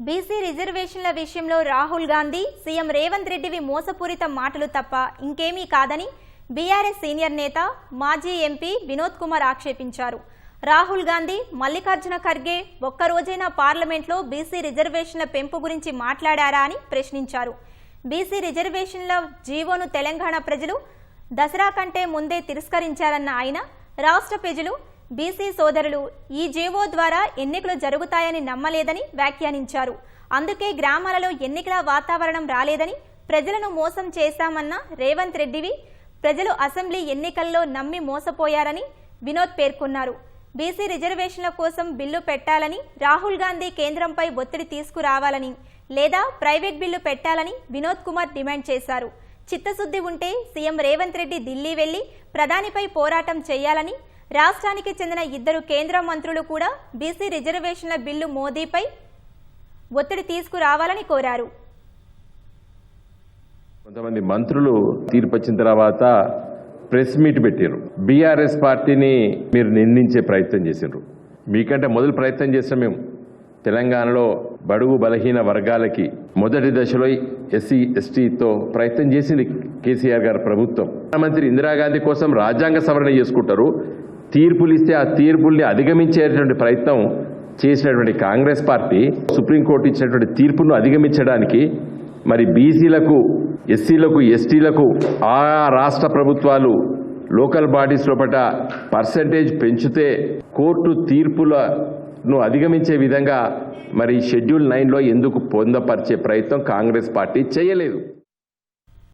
BC రిజర్వేషన్ల విషయంలో Rahul Gandhi CM Revanth రెడ్డివి మోసపూరిత మాటలు తప్ప ఇంకేమీ కాదని బీఆర్ఎస్ సీనియర్ నేత మాజీ ఎంపీ వినోద్ కుమార్ ఆక్షేపించారు. రాహుల్ గాంధీ మల్లికార్జున ఖర్గే ఒక్కరోజైనా పార్లమెంట్లో బీసీ రిజర్వేషన్ల పెంపు గురించి మాట్లాడారా అని ప్రశ్నించారు. బీసీ రిజర్వేషన్ల జీవోను తెలంగాణ ప్రజలు దసరా కంటే ముందే తిరస్కరించారన్న ఆయన రాష్ట్ర ప్రజలు బీసీ సోదరులు ఈ జీవో ద్వారా ఎన్నికలు జరుగుతాయని నమ్మలేదని వ్యాఖ్యానించారు. అందుకే గ్రామాలలో ఎన్నికల వాతావరణం రాలేదని ప్రజలను మోసం చేశామన్న రేవంత్ రెడ్డివి ప్రజలు అసెంబ్లీ ఎన్నికల్లో నమ్మి మోసపోయారని వినోద్ పేర్కొన్నారు. బీసీ రిజర్వేషన్ల కోసం బిల్లు పెట్టాలని రాహుల్ గాంధీ కేంద్రంపై ఒత్తిడి తీసుకురావాలని లేదా ప్రైవేట్ బిల్లు పెట్టాలని వినోద్ కుమార్ డిమాండ్ చేశారు. చిత్తశుద్ధి ఉంటే సీఎం రేవంత్ రెడ్డి ఢిల్లీ వెళ్ళి ప్రధానిపై పోరాటం చేయాలని రాష్ట్రానికి చెందిన ఇద్దరు కేంద్ర మంత్రులు కూడా బీసీ రిజర్వేషన్ల బిల్లు మోదీపై ఒత్తిడి తీసుకురావాలని కోరారు. కొంతమంది మంత్రులు తీర్పు వచ్చిన తర్వాత ప్రెస్ మీట్ పెట్టారు బీఆర్ఎస్ పార్టీని మీరు నిందించే ప్రయత్నం చేసిండ్రు. మీకంటే మొదలు ప్రయత్నం చేసాం మేము. తెలంగాణలో బడుగు బలహీన వర్గాలకి మొదటి దశలో ఎస్సీ ఎస్టీతో ప్రయత్నం చేసింది కేసీఆర్ గారి ప్రభుత్వం. ప్రధానమంత్రి ఇందిరాగాంధీ కోసం రాజ్యాంగ సవరణ చేసుకుంటారు. తీర్పులు ఇస్తే ఆ తీర్పుల్ని అధిగమించేటువంటి ప్రయత్నం చేసినటువంటి కాంగ్రెస్ పార్టీ సుప్రీంకోర్టు ఇచ్చినటువంటి తీర్పును అధిగమించడానికి మరి బీసీలకు ఎస్సీలకు ఎస్టీలకు ఆ రాష్ట్ర ప్రభుత్వాలు లోకల్ బాడీస్ లోపల పర్సంటేజ్ పెంచితే కోర్టు తీర్పులను అధిగమించే విధంగా మరి షెడ్యూల్ నైన్లో ఎందుకు పొందపరిచే ప్రయత్నం కాంగ్రెస్ పార్టీ చేయలేదు.